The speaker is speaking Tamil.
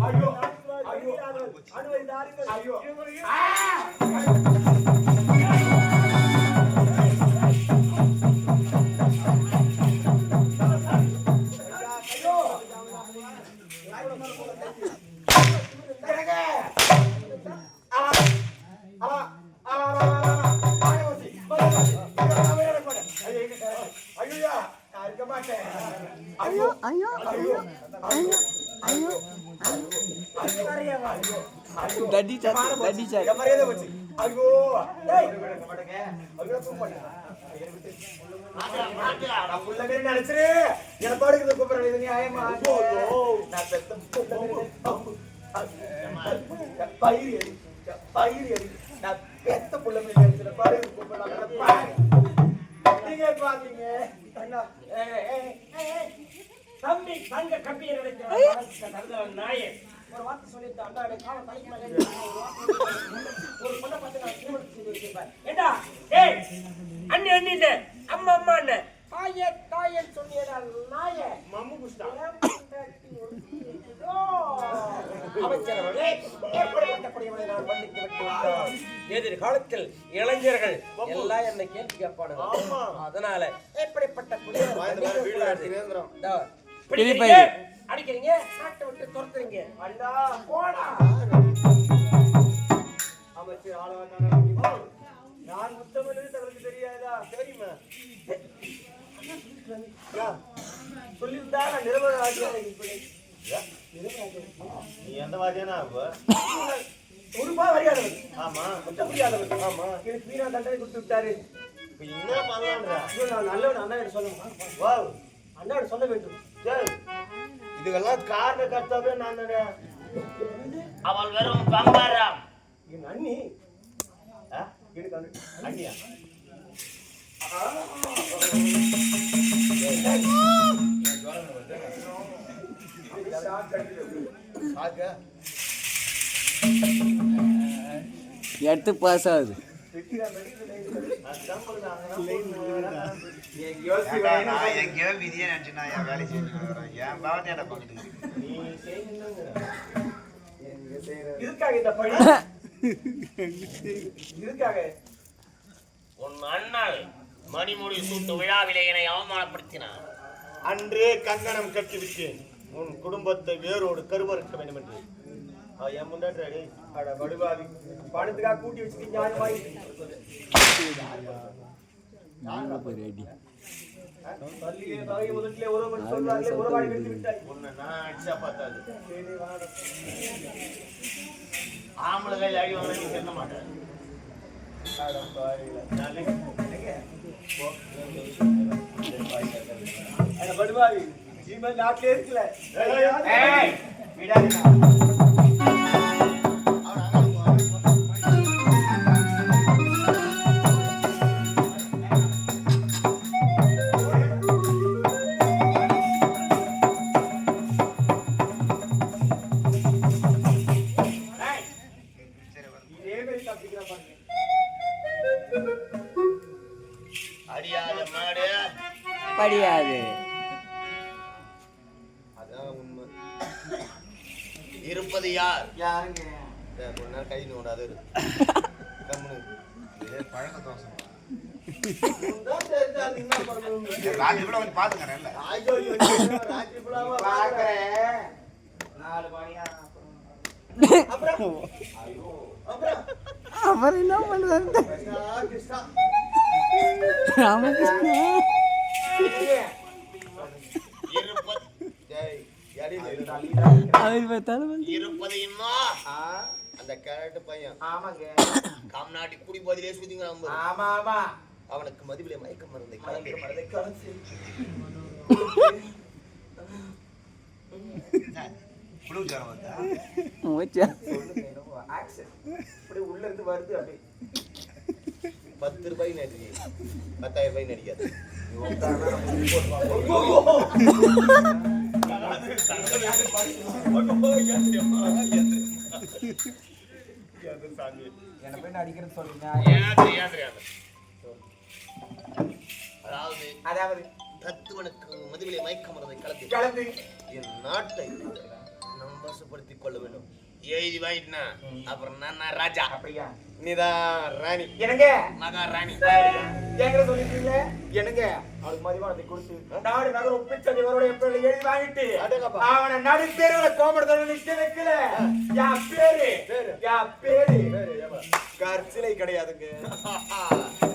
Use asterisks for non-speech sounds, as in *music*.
ஐயோ ஐயோ ஐயோ. ஐயோ. ஐயோ தடி சார் தடி சார் மரியாதை வச்சு ஐயோ டேய். ஐயோ, மாட்டேன். மாதிரி நினைச்சிரு. என்னை பாடுகிறது கூப்பிடுறேன். இது நியாயமா? நான் பெத்த பயிர் எரி. பயிர் எரி. நான் பெத்த புள்ள மாதிரி நினைச்சிரு. பாடுகிறது கூப்பிடுறாங்க. பாரு. நீங்க பாத்தீங்க. தம்பி தங்க கம்பியை நினைக்கிற நாயே ஒரு வார்த்தை சொல்லிட்டு அண்டாடே காலம் தலைக்கு மேல ஒரு பொண்ணை பார்த்து நான் எதிர்காலத்தில் இளைஞர்கள் எல்லாம் என்னை கேள்வி கேட்பானுங்க. அதனால எப்படிப்பட்ட அடிக்கிறீங்க? நாட்டை விட்டு துரத்துறீங்க. அமைச்சர் ஆள வந்தானா? நான் முத்தமிழ் தங்களுக்கு தெரியாதா? தெரியுமா? சொல்லியிருந்தா நான் இப்படி நீ எந்த வாத்தியானா அப்ப ஒரு ரூபாய் வரையாதவர் ஆமா குற்ற புரியாதவர் ஆமா எனக்கு வீணா தண்டனை கொடுத்து விட்டாரு இப்ப என்ன பண்ணலான்றா ஐயோ, நான் நல்லவன் அண்ணா சொல்லணுமா வா அண்ணா சொல்ல வேண்டும் சரி இதுக்கெல்லாம் காரண கர்த்தாவே நான். அவள் வெறும் பங்காராம் என் அண்ணி ஆ? எனக்கு அண்ணி. அண்ணியா பாக்க எடுத்து பாஸ் ஆகுது. நான் எங்கேயோ விதியை நினைச்சு நான் என் செஞ்சுட்டு வரேன். என் இந்த பழி? இதுக்காக? உன் அண்ணாள் மணிமுடி சூட்டு விழாவிலே என்னை அவமானப்படுத்தினார். அன்றே கங்கணம் கட்டிவிட்டேன். உன் குடும்பத்தை வேரோடு கருவறுக்க வேண்டும் என்று என் முன்னாடி அடி படுபாவி பணத்துக்காக கூட்டி வச்சுட்டு பார்த்தாது. ஆம்பளை கையில் அடி வாங்க செல்ல மாட்டேன். அட ஜீவன் நாட்டிலே இருக்கல ஏய், இருப்பது யார்? யாருங்க? கொஞ்ச நேரம் கை நோடாது பழக்க தோசை. உன்தான் தெரிஞ்சா அது என்ன அவர் பார்த்தாலும் இருப்பது அந்த கேரட்டு பையன். ஆமாங்க. காம்நாட்டி குடி போதிலே சுதிங்க ஆமா ஆமா. அவனுக்கு மதிவிலே மயக்க மருந்தை உள்ள இருந்து வருது அப்படியே பத்து ரூபாய் நடிச்சு பத்தாயிரம் ரூபாய் நடிக்காது அதாவது தத்துவனுக்கு மதுவிலை மயக்க மருந்தை கலந்து கலந்து என் நாட்டை நம் வசப்படுத்திக் கொள்ள வேண்டும் எழுதி வாங்கிட்டுனா. அப்புறம் நான் நான் ராஜா. அப்படியா? நீதான் ராணி. என்னங்க? மகா ராணி. என்கிட்ட சொல்லிருக்கீங்களே என்னங்க? அவளுக்கு மதிவானத்தை கொடுத்து நாடு நகர் ஒப்பிச்சது இவரோட எப்படி எழுதி வாங்கிட்டு. அவனை நடு தெருவுல கோமடத்தோட நிக்க வைக்கல. என் பேரு. என் பேரு? கற்சிலை கிடையாதுங்க. *laughs*